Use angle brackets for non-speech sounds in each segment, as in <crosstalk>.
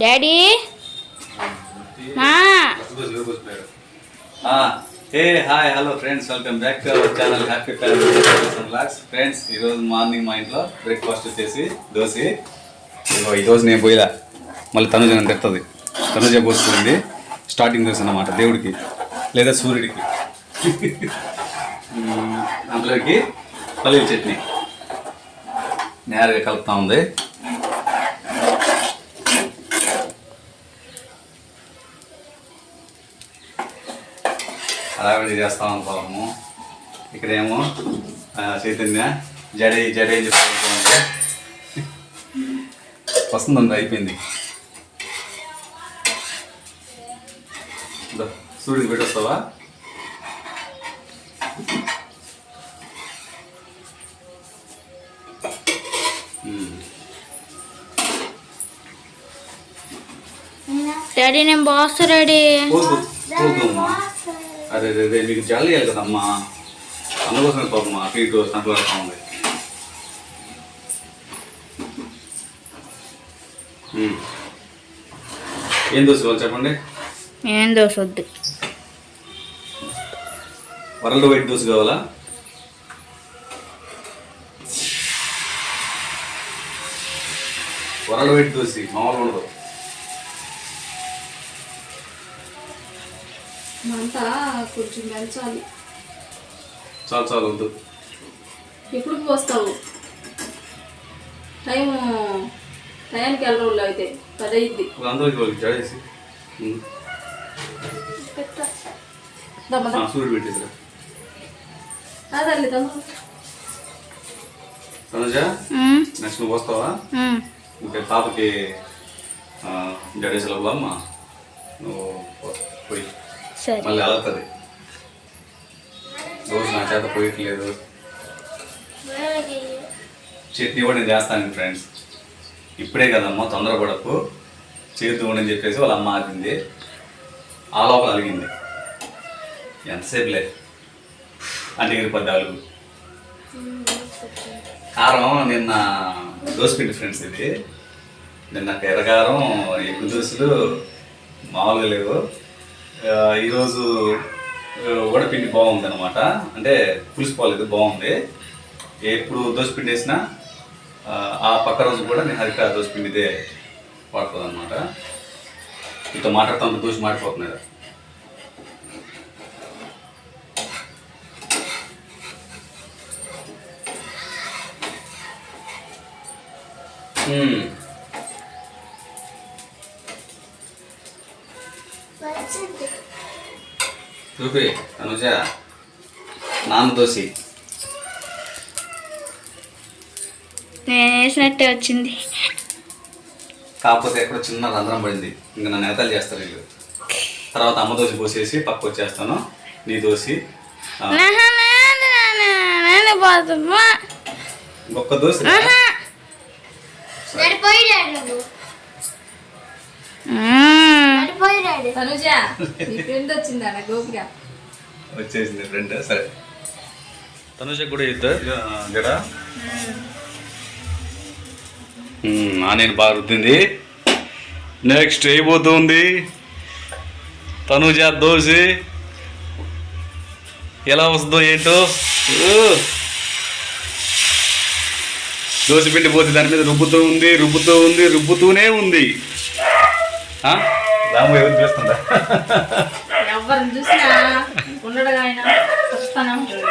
Daddy? మా. ఏ hi hello friends welcome back to our channel happy family blogs friends ఈరోజు morning మా ఇంట్లో breakfast వచ్చేసి దోశ. ఇదిగో ఈ దోశ నేను పోయిలా. మళ్ళీ తనుజ నన్ను తెస్తుంది తనుజ పోసుకుంది. స్టార్టింగ్ దోశ అన్నమాట దేవుడికి లేదా సూర్యుడికి. అందులోకి పల్లీల చట్నీ. నేరుగా కలుపుతా ఉంది. అలాగే చేస్తా ఉంటాము. ఇక్కడేమో ఆ, చైతన్య జడే జడే చెప్పుకుంటుంది వస్తుందండి అయిపోయింది. సూర్యుడికి పెట్టొస్తావా. డాడీ నేను పోదు అమ్మా. అరే అరే మీకు జల్లు వేయాలి కదమ్మా. అందుకోసమే పాపం అటు ఇటు స్నాప్ వేస్తా ఉంది. ఏం దోశ కావాలి చెప్పండి? ఏం దోశ వద్దు. వరల్డ్ వైట్ దోశ కావాలా? వరల్డ్ వైట్ దోశ మామూలు ఉండదు. మంట కొంచెం పెంచాలి చాలు. చాలు వద్దు. ఎప్పుడు పోస్తావు? టైం టైంకి వెళ్ళరు అయితే పది అయింది అందరికి వాళ్ళకి జడేసి ఉమ్. ఆ, సూర్యుడు పెట్టేసారు. కాదండి తమ్ముడు తనుజ మ్మ్, నెక్స్ట్ నువ్వు వస్తావా. ఇంకా పాపకి ఆ, జడేసి అమ్మ? నువ్వు పోయి. మళ్ళీ అవుతుంది రోజు నా చేత పోయట్లేదు. చట్నీ కూడా నేను చేస్తాను ఫ్రెండ్స్ ఇప్పుడే కదమ్మా తొందరపడకు. చేతు అని చెప్పేసి వాళ్ళ అమ్మ ఆగింది. ఆ లోపల అలిగింది. ఎంతసేపు లేదు అంటే పద్దాలు కారం నిన్న దోసిపిండి ఫ్రెండ్స్ ఇది. నిన్న ఎర్రకారం ఎగ్గు దోశలు మామూలుగా లేవు. ఈరోజు వడపిండి బాగుంది అనమాట అంటే పులిసిపోలేదు బాగుంది. ఎప్పుడు దోసపిండి వేసినా ఆ, పక్క రోజు కూడా నేను హరిక దోశపిండిదే వాడుతుంది అనమాట ఇంత మాట్లాడుతూ దోశ మాడిపోతున్నాడు మ్మ్. చూపి అనుజ నాన్న దోశ. నేను వేసినట్టే వచ్చింది. కాకపోతే ఎక్కడో చిన్న రంధ్రం పడింది. ఇంకా నన్ను నేతలు చేస్తారు వీళ్ళు. తర్వాత అమ్మ దోశ పోసేసి పక్క వచ్చేస్తాను. నీ దోశ. ఇంకొక దోశ తనుజ. నీ ఫ్రెండ్ వచ్చిందా నా గోపిక? వచ్చేసింది ఫ్రెండ్ సరే. తనుజ కూడా ఇద్దరు? జడ ఆ నేను బాగా రుద్దింది. నెక్స్ట్ అయిపోతుంది తనుజ దోశ ఎలా వస్తుందో ఏంటో. దోశ పిండి పోతే దాని మీద రుబ్బుతూ ఉంది రుబ్బుతూ ఉంది రుబ్బుతూనే ఉంది. ఆ? రాము ఎవరు ఎవరిని చూసినా ఉండడుగా ఆయన వస్తానే. ఉంటాడు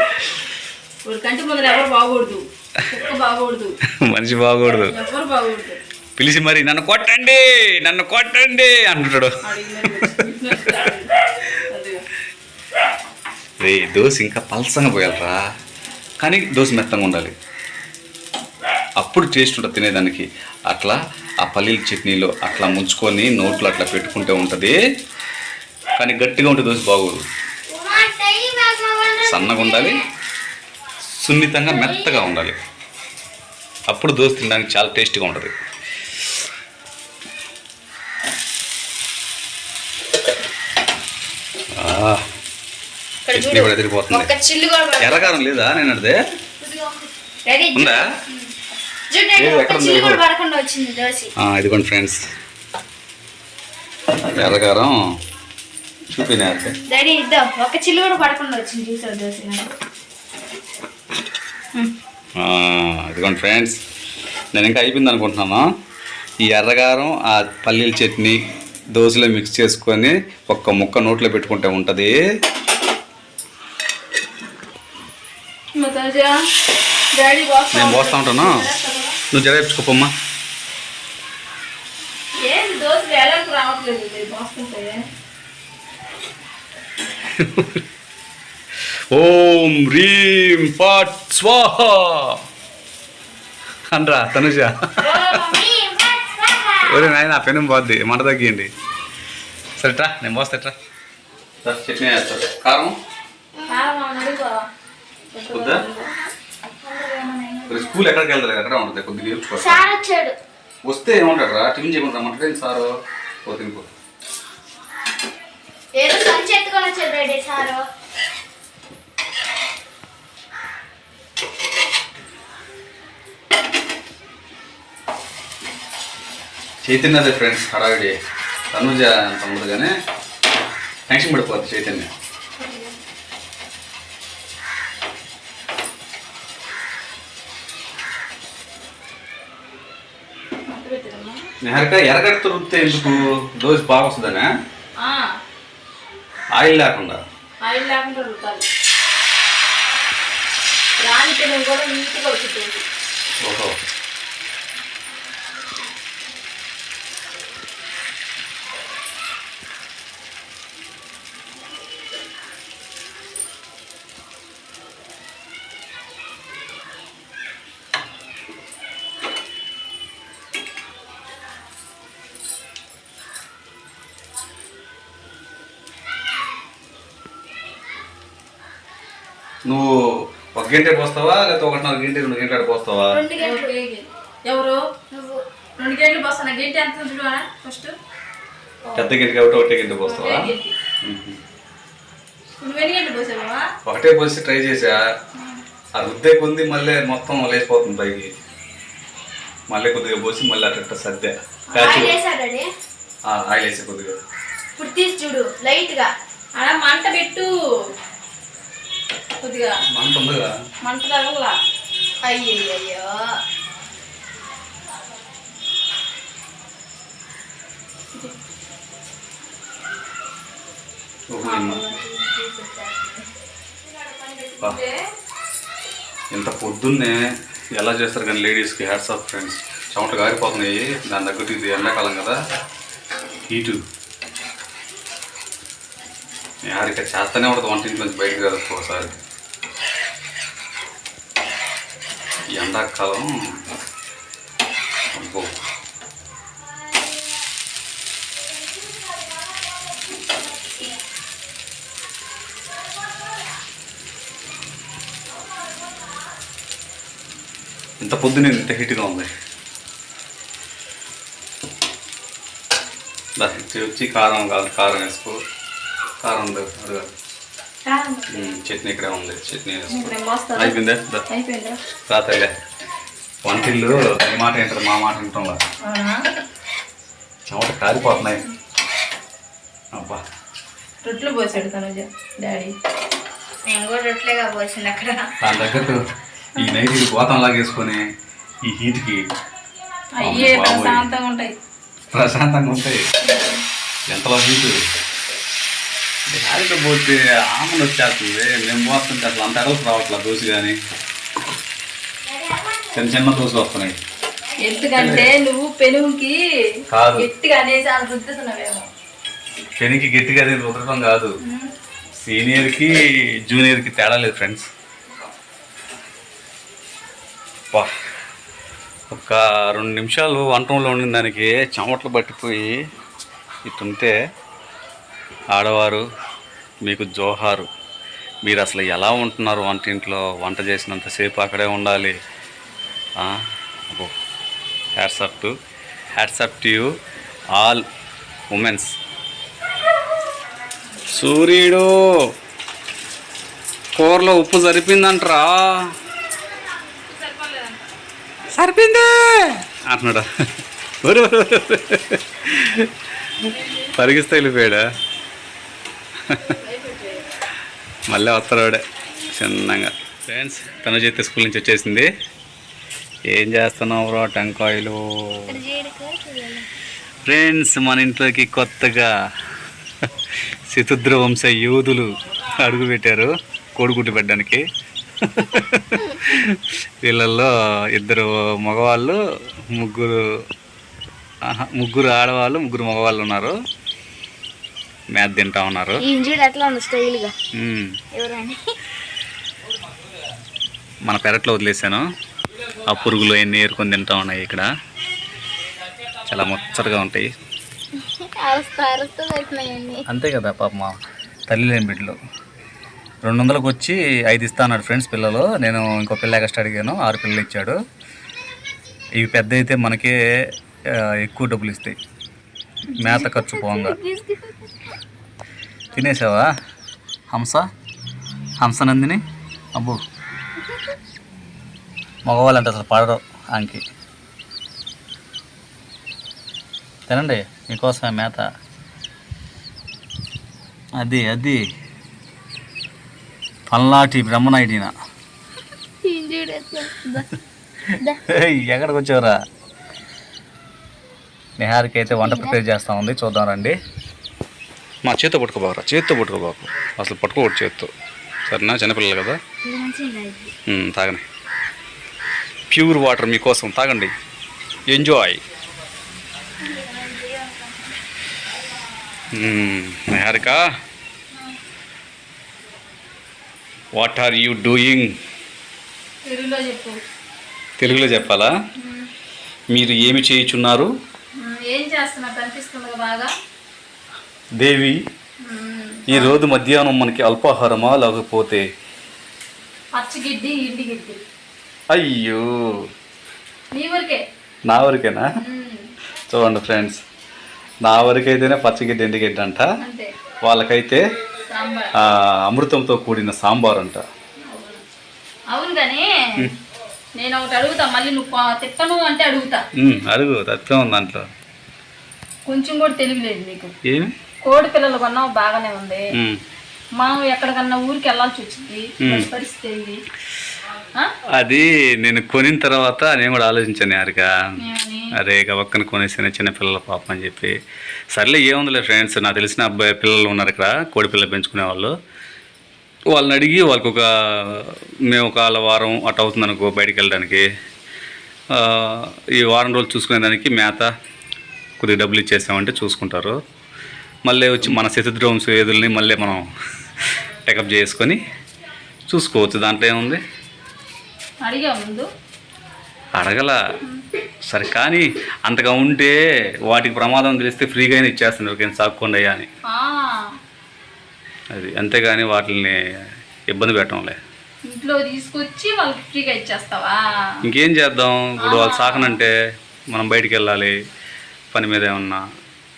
ఒక కంటి ముందర ఎవరు బాగూడదు కుక్క బాగూడదు మనిషి బాగూడదు ఎవరు బాగూడదు పిలిచి మరి నన్ను కొట్టండి నన్ను కొట్టండి అంటుంటాడు. రే దోశ ఇంకా పలసంగా పోయాలరా. కానీ దోశ మెత్తంగా ఉండాలి. అప్పుడు టేస్ట్ ఉంటుంది తినేదానికి. అట్లా ఆ పల్లీల చట్నీలో అట్లా ముంచుకొని నోట్లో అట్లా పెట్టుకుంటే ఉంటుంది. కానీ గట్టిగా ఉంటే దోశ బాగోదు. సన్నగా ఉండాలి. సున్నితంగా మెత్తగా ఉండాలి. అప్పుడు దోశ తినడానికి చాలా టేస్టీగా ఉంటుంది. చట్నీ కూడా ఎదిరిపోతుంది. ఎర్రకారం లేదా నేను అడితే? ఉందా? ఇదిగోండి ఫ్రెండ్స్. ఎర్రకారం చూపినారు డాడీ ఇద్దాం ఒక చిల్లు కూడా పడకుండా వచ్చింది దోశ. ఇదిగోండి ఫ్రెండ్స్. నేను ఇంకా అయిపోయింది అనుకుంటున్నాను? ఈ ఎర్రగారం ఆ పల్లీల చట్నీ దోశలో మిక్స్ చేసుకొని ఒక్క ముక్క నోట్లో పెట్టుకుంటే ఉంటుంది. నేను పోస్తా ఉంటాను? నువ్వు జరేపించుకోపమ్మా ఓం హ్రీం ఫట్ స్వాహ. అనరా తనుజ. ఒరే నాయన ఆ పెనం పోద్ది మంట తగ్గియండి సరేట్రా నేను పోస్తాట్రా చట్నీ వేస్తా కారం కారం అవును అడుగు వద్దా మరి స్కూల్ ఎక్కడికి వెళ్తారు? ఎక్కడ ఉంటుంది? కొద్దిగా నేర్చుకో సార్ వచ్చాడు. వస్తే ఏమంటాడు రా టిఫిన్ చేయకుండా రమ్మంటాడు సారు ఓ తినుకో. ఏదో సంచి ఎత్తుకొని వచ్చాడు డాడీ సారు. చైతన్య ఫ్రెండ్స్ హడావిడి. తనుజ అంత కానీ టెన్షన్ పడిపోద్ది చైతన్య. నిహారిక ఎరగడ తురిగితే ఎందుకు దోశ బాగా వస్తుందనే ఆయిల్ లేకుండా. ఆయిల్ లేకుండా ఉడకాలి రాని కూడా నీట్గా ఉడుకుతుంది ఓహో. గంటే పోస్తావా లేకపోతే ఒకటిన్నర గంట రెండు గంటలు పోస్తావా? రెండు గంటలు. ఎవరు? నువ్వు. రెండు గంటలు బస్సు గంట ఎంత చూడు ఫస్ట్? పెద్ద గంట కాబట్టి ఒకటే గంట పోస్తావా. నువ్వు ఎన్ని గంటలు పోసావా? ఒకటే పోసి ట్రై చేసా. ఆ రుద్దే కొంది మళ్ళీ మొత్తం లేచిపోతుంది పైకి. మళ్ళీ కొద్దిగా పోసి మళ్ళీ అట్ట సర్దా. ఆయిల్ వేసే కొద్దిగా. ఇప్పుడు తీసి చూడు లైట్గా అలా మంట పెట్టు. కొద్దిగా. మంట ఉందిగా మంట తగలా అయ్యయ్యో. ఇంత పొద్దున్నే ఎలా చేస్తారు కానీ లేడీస్కి హ్యాట్స్ ఆఫ్ ఫ్రెండ్స్. చెమట గారిపోతున్నాయి దాని తగ్గట్టు ఇది ఎండాకాలం కదా. హీటు. యారిక చేస్తూనే ఉంటుంది వంటింటి నుంచి బయటకు కదా ఒకసారి ఎండాకాలం. అబ్బో. ఇంత పొద్దున ఇంత హీట్గా ఉంది. దా, వచ్చి కారం కాదు కారం వేసుకో. కారం అడగాలి. చట్నీ ఇక్కడే ఉంది. చట్నీ అయిపోయిందా? రాతలే వంటిల్లు ఈ మాట ఏంటారు మా మాట వింటాంలా. అవునా? చెమట కారిపోతున్నాయి. అబ్బా. రొట్లు పోసాడు తనుజ డాడీ. నేను కూడా రొట్లేగా పోసింది అక్కడ. దాని తగ్గట్టు ఈ నైట్ ఇది గోతం లాగేసుకొని ఈ హీట్కి అయ్యే. ప్రశాంతంగా ఉంటాయి. ప్రశాంతంగా ఉంటాయి. ఎంతలో హీటు? గాలితో పోతే ఆమెను వచ్చేస్తుంది. మేము పోతుంటే అసలు అంత ఎడలకు రావట్లేదు దోశ కానీ చిన్న చిన్న దోశలు వస్తున్నాయి. ఎందుకంటే నువ్వు పెనుగుకి కాదు. గట్టిగా అనేసి అది రుద్దుతున్నావేమో. పెనికి గట్టిగా అది రుద్దడం కాదు. సీనియర్కి జూనియర్కి తేడా లేదు ఫ్రెండ్స్. ఒక రెండు నిమిషాలు వంటంలో ఉండిన దానికి చెమటలు పట్టిపోయి ఇటుంటే ఆడవారు మీకు జోహారు మీరు అసలు ఎలా ఉంటున్నారు వంటింట్లో వంట చేసినంతసేపు అక్కడే ఉండాలి hats up to hats up to you all womens సూర్యుడు కూరలో ఉప్పు సరిపోయిందంటరా సరిపోయింది అంటున్నాడా. పరిగిస్తే వెళ్ళిపోయాడా మళ్ళీ వస్తాడు చిన్నగా. ఫ్రెండ్స్ తను చేస్తే స్కూల్ నుంచి వచ్చేసింది. ఏం చేస్తున్నావు బ్రో టెంకాయలు? ఫ్రెండ్స్ మన ఇంట్లోకి కొత్తగా శతుద్ర వంశ యోధులు అడుగు పెట్టారు కోడిగుడ్డు పెట్టడానికి. వీళ్ళల్లో ఇద్దరు మగవాళ్ళు ముగ్గురు ముగ్గురు ఆడవాళ్ళు ముగ్గురు మగవాళ్ళు ఉన్నారు. మేత తింటా ఉన్నారు. మన పెరట్లో వదిలేసాను. ఆ పురుగులు అన్నీ ఏరుకొని తింటా ఉన్నాయి ఇక్కడ. చాలా ముచ్చటగా ఉంటాయి. అంతే కదా పాప మా తల్లి లేని బిడ్డలు. రెండు వందలకు వచ్చి ఐదు ఇస్తా అన్నాడు ఫ్రెండ్స్ పిల్లలు. నేను ఇంకో పిల్ల ఎక్స్ట్రా అడిగాను. ఆరు పిల్లలు ఇచ్చాడు. ఇవి పెద్ద అయితే మనకే ఎక్కువ డబ్బులు ఇస్తాయి. మేత ఖర్చు పోగా. <laughs> తినేసావా? హంస? హంస నందిని? అబ్బో. మగవాళ్ళంటే అసలు పడరు ఆంకి. తినండి మీకోసమే మేత. అది అది. పల్నాటి బ్రహ్మనాయుడిన <laughs> ఎక్కడికి వచ్చావురా? నిహారికి అయితే వంట ప్రిపేర్ చేస్తా ఉంది చూద్దాం రండి. మా చేత్తో పట్టుకోబాకరా చేత్తో పట్టుకోబాకు అసలు పట్టుకోకూడదు చేత్తో. సరేనా? చిన్నపిల్లలు కదా? తాగండి. ప్యూర్ వాటర్ మీకోసం తాగండి. Enjoy. Niharika what are you doing? తెలుగులో చెప్పు. తెలుగులో చెప్పాలా? మీరు ఏమి చేయుచున్నారు? ఏం చేస్తున్నా కనిపిస్తుంది బాగా? దేవి ఉమ్, ఈ రోజు మధ్యాహ్నం మనకి అల్పాహారమా లేకపోతే? పచ్చిగిడ్డి ఇండి గిడ్డి. అయ్యో. నీ వరకేనా చూడండి ఫ్రెండ్స్ నా వరకైతేనే పచ్చిగడ్డి ఎండుగడ్డి అంట. వాళ్ళకైతే అమృతంతో కూడిన సాంబార్ అంట. అవును. కానీ నేను ఒకటి అడుగుతా మళ్ళీ నువ్వు తిట్టను అంటే అడుగుతా. అడుగు తప్పే ఉంది దాంట్లో. కొంచెం కూడా తెలియలేదు నీకు. ఏమి? కోడి పిల్లలు కొన్నావు బాగానే ఉంది. మనం ఎక్కడికన్నా ఊరికి వెళ్ళాల్సి వచ్చింది. పరిస్థితి ఏంది? అది నేను కొనిన తర్వాత నేను కూడా ఆలోచించాను యారిక? అరే గవక్కన కొనేసిన చిన్న పిల్లల పాపం అని చెప్పి సర్లే ఏముందిలే ఫ్రెండ్స్ నాకు తెలిసిన అబ్బాయి పిల్లలు ఉన్నారు ఇక్కడ కోడి పిల్లలు పెంచుకునే వాళ్ళు వాళ్ళని అడిగి వాళ్ళకి ఒక మేము ఒక వారం అటు అవుతుంది అనుకో బయటికి వెళ్ళడానికి ఈ వారం రోజులు చూసుకునే దానికి మేత కొద్దిగా డబ్బులు ఇచ్చేసామంటే చూసుకుంటారు మళ్ళీ వచ్చి మన శతుద్రోంశ ఏదుల్ని మళ్ళీ మనం టెకప్ చేసుకొని చూసుకోవచ్చు. దాంట్లో ఏముంది? అడిగా ముందు. అడగల. సరే కానీ అంతగా ఉంటే వాటికి ప్రమాదం తెలిస్తే ఫ్రీగానే ఇచ్చేస్తున్నారు. కానీ సాక్కుండా అని. అది అంతేగాని వాటిని ఇబ్బంది పెట్టడంలే. ఇంట్లో తీసుకొచ్చి వాళ్ళకి ఫ్రీగా ఇచ్చేస్తావా? ఇంకేం చేద్దాం? ఇప్పుడు వాళ్ళు సాకనంటే మనం బయటికి వెళ్ళాలి పని మీద ఏమన్నా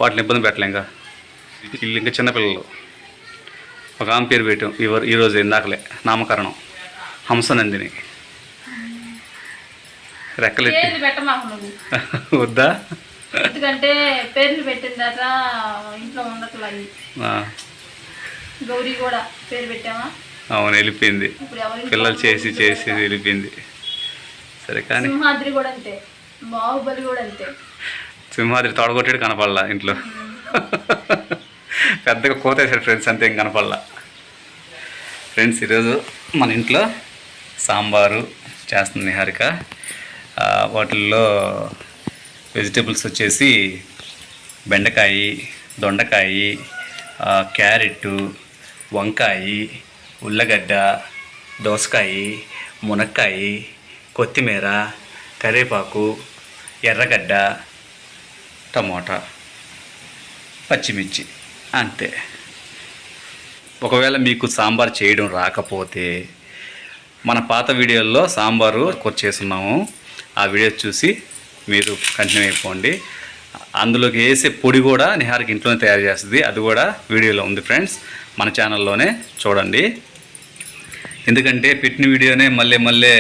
వాటిని ఇబ్బంది పెట్టలేం ఇంకా వీళ్ళు ఇంకా చిన్నపిల్లలు ఒక ఆమె పేరు పెట్టాం. ఇవరు ఈరోజు ఇందాకలే. నామకరణం. హంసనందిని. రెక్కలెట్టి. <laughs> వద్దా? ఎందుకంటే పేర్లు పెట్టిన తర్వాత ఇంట్లో ఉండట్లా అవి ఆ, గౌరీ కూడా పేరు పెట్టామా అవును వెళ్ళిపోయింది. పిల్లలు చేసి చేసి వెళ్ళిపోయింది. సరే కానీ. సింహాద్రి కూడా అంతే. బాహుబలి కూడా అంతే. సింహాద్రి తొడగొట్టాడు కనపడలా ఇంట్లో. <laughs> పెద్దగా కోతేసాడు ఫ్రెండ్స్ అంతే ఏం కనపడలా. ఫ్రెండ్స్ ఈరోజు మన ఇంట్లో సాంబారు చేస్తుంది నిహారిక. వాటిల్లో వెజిటేబుల్స్ వచ్చేసి బెండకాయ దొండకాయ క్యారెట్టు క్యారెట్ వంకాయ ఉల్లగడ్డ దోసకాయ మునక్కాయ కొత్తిమీర కరివేపాకు ఎర్రగడ్డ టమోటా పచ్చిమిర్చి. అంతే ఒకవేళ మీకు సాంబార్ చేయడం రాకపోతే మన పాత వీడియోల్లో సాంబారు కొర్ చేస్తున్నాము. ఆ వీడియో చూసి మీరు కంటిన్యూ అయిపోండి. అందులోకి వేసే పొడి కూడా నిహారికి ఇంట్లోనే తయారు చేస్తుంది. అది కూడా వీడియోలో ఉంది ఫ్రెండ్స్. మన ఛానల్లోనే చూడండి. ఎందుకంటే పెట్టిన వీడియోనే మళ్ళీ మళ్ళీ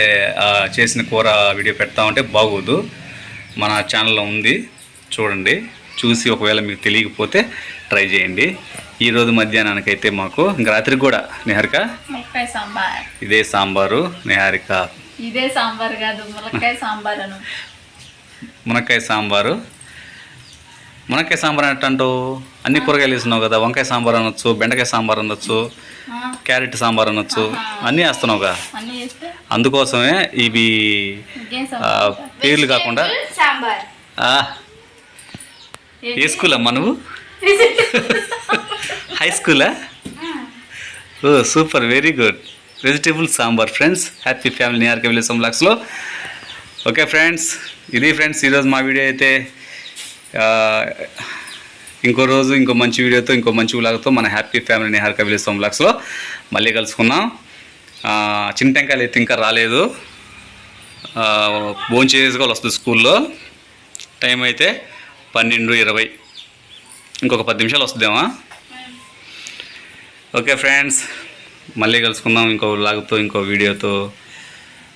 చేసిన కూర వీడియో పెడతా ఉంటే బాగోదు. మన ఛానల్లో ఉంది. చూడండి. చూసి ఒకవేళ మీకు తెలియకపోతే ట్రై చేయండి. ఈరోజు మధ్యాహ్నానికైతే మాకు ఇంక రాత్రికి కూడా నిహారిక? సాంబార్. ఇదే సాంబారు నిహారిక. ఇదే సాంబార్ కాదు ములక్కాయ సాంబార్ అను. మునక్కాయ సాంబారు. మునక్కాయ సాంబార్ అంటే అన్ని కూరగాయలు వేస్తున్నావు కదా వంకాయ సాంబార్ అనొచ్చు బెండకాయ సాంబార్ అనొచ్చు క్యారెట్ సాంబార్ అనొచ్చు అన్నీ వేస్తున్నావుగా? అన్నీ వేస్తే? అందుకోసమే ఇవి పేర్లు కాకుండా ఏ స్కూల్ అమ్మా నువ్వు <laughs> హై స్కూలా ఓ super very good. Vegetable sambar friends. Happy family near village సంబ్లాక్స్లో okay friends ఇది ఫ్రెండ్స్ ఈరోజు మా వీడియో అయితే ఇంకో రోజు ఇంకో మంచి వీడియోతో ఇంకో మంచి ఉలాగతో మన హ్యాపీ ఫ్యామిలీ నిహార్ విలేజ్ సంబ్లాక్స్లో మళ్ళీ కలుసుకుందాం. ఆ, చిన్న టెంకాయలు అయితే ఇంకా రాలేదు. భోజనం చేసుకోవాలి వస్తుంది స్కూల్లో. టైం అయితే పన్నెండు ఇరవై. ఇంకొక పది నిమిషాలు వస్తుందేమా? ఓకే ఫ్రెండ్స్ మళ్ళీ కలుసుకుందాం ఇంకో లాగుతో ఇంకో వీడియోతో.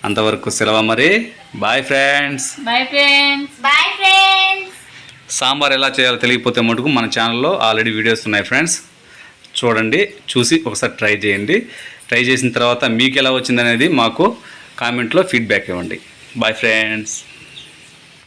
అంతవరకు సెలవు మరి bye friends. Bye friends. Bye friends. Sambar ఎలా చేయాలో తెలియకపోతే మటుకు మన ఛానల్లో ఆల్రెడీ వీడియోస్ ఉన్నాయి ఫ్రెండ్స్. చూడండి చూసి ఒకసారి ట్రై చేయండి. ట్రై చేసిన తర్వాత మీకు ఎలా వచ్చిందనేది మాకు కామెంట్లో ఫీడ్బ్యాక్ ఇవ్వండి. Bye friends